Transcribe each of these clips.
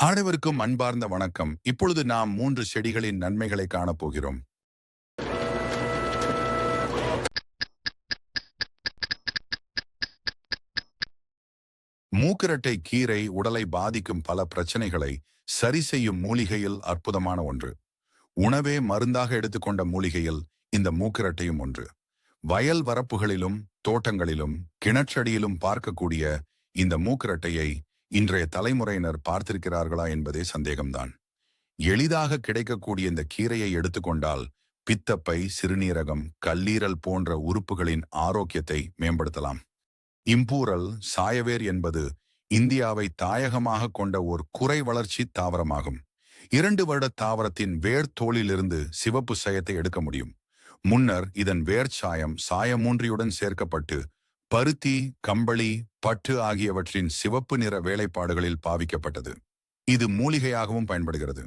அனைவருக்கும் அன்பார்ந்த வணக்கம். இப்பொழுது நாம் மூன்று செடிகளின் நன்மைகளை காணப்போகிறோம். மூக்கிரட்டை கீரை உடலை பாதிக்கும் பல பிரச்சனைகளை சரி செய்யும் மூலிகையில் அற்புதமான ஒன்று. உணவே மருந்தாக எடுத்துக்கொண்ட மூலிகையில் இந்த மூக்கிரட்டையும் ஒன்று. வயல் வரப்புகளிலும் தோட்டங்களிலும் கிணற்றடியிலும் பார்க்கக்கூடிய இந்த மூக்கிரட்டையை இன்றைய தலைமுறையினர் பார்த்திருக்கிறார்களா என்பதே சந்தேகம்தான். எளிதாக கிடைக்கக்கூடிய இந்த கீரையை எடுத்துக்கொண்டால் பித்தப்பை சிறுநீரகம் கல்லீரல் போன்ற உறுப்புகளின் ஆரோக்கியத்தை மேம்படுத்தலாம். இம்பூரல் சாயவேர் என்பது இந்தியாவை தாயகமாக கொண்ட ஒரு குறை வளர்ச்சி தாவரமாகும். இரண்டு வருட தாவரத்தின் வேர் தோளிலிருந்து சிவப்பு சயத்தை எடுக்க முடியும். முன்னர் இதன் வேர் சாயம் சாயமூன்றியுடன் சேர்க்கப்பட்டு பருத்தி கம்பளி பட்டு ஆகியவற்றின் சிவப்பு நிற வேலைப்பாடுகளில் பாவிக்கப்பட்டது. இது மூலிகையாகவும் பயன்படுகிறது.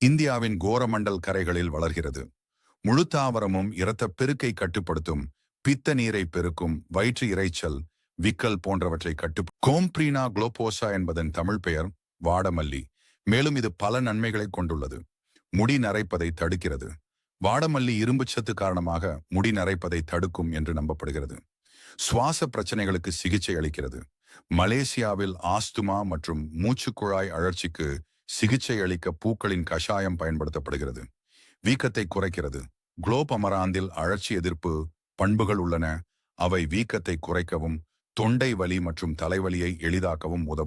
இந்தியாவின் கோரமண்டல் கரைகளில் வளர்கிறது. முழு தாவரமும் இரத்த பெருக்கை கட்டுப்படுத்தும் பித்த நீரை பெருக்கும் வயிற்று இறைச்சல் விக்கல் போன்றவற்றை கட்டு கோம்ப்ரீனா குளோபோசா என்பதன் தமிழ் பெயர் வாடமல்லி. மேலும் இது பல நன்மைகளை கொண்டுள்ளது. முடி நரைப்பதை தடுக்கிறது. வாடமல்லி இரும்புச்சத்து காரணமாக முடி நரைப்பதை தடுக்கும் என்று நம்பப்படுகிறது. சுவாச பிரச்சனைகளுக்கு சிகிச்சை அளிக்கிறது. மலேசியாவில் ஆஸ்துமா மற்றும் மூச்சுக்குழாய் அழற்சிக்கு சிகிச்சை அளிக்க பூக்களின் கஷாயம் பயன்படுத்தப்படுகிறது. வீக்கத்தை குறைக்கிறது. குளோப் அமராந்தில் அழற்சி எதிர்ப்பு பண்புகள் உள்ளன. அவை வீக்கத்தை குறைக்கவும் தொண்டை வலி மற்றும் தலைவலியை எளிதாக்கவும் உதவும்.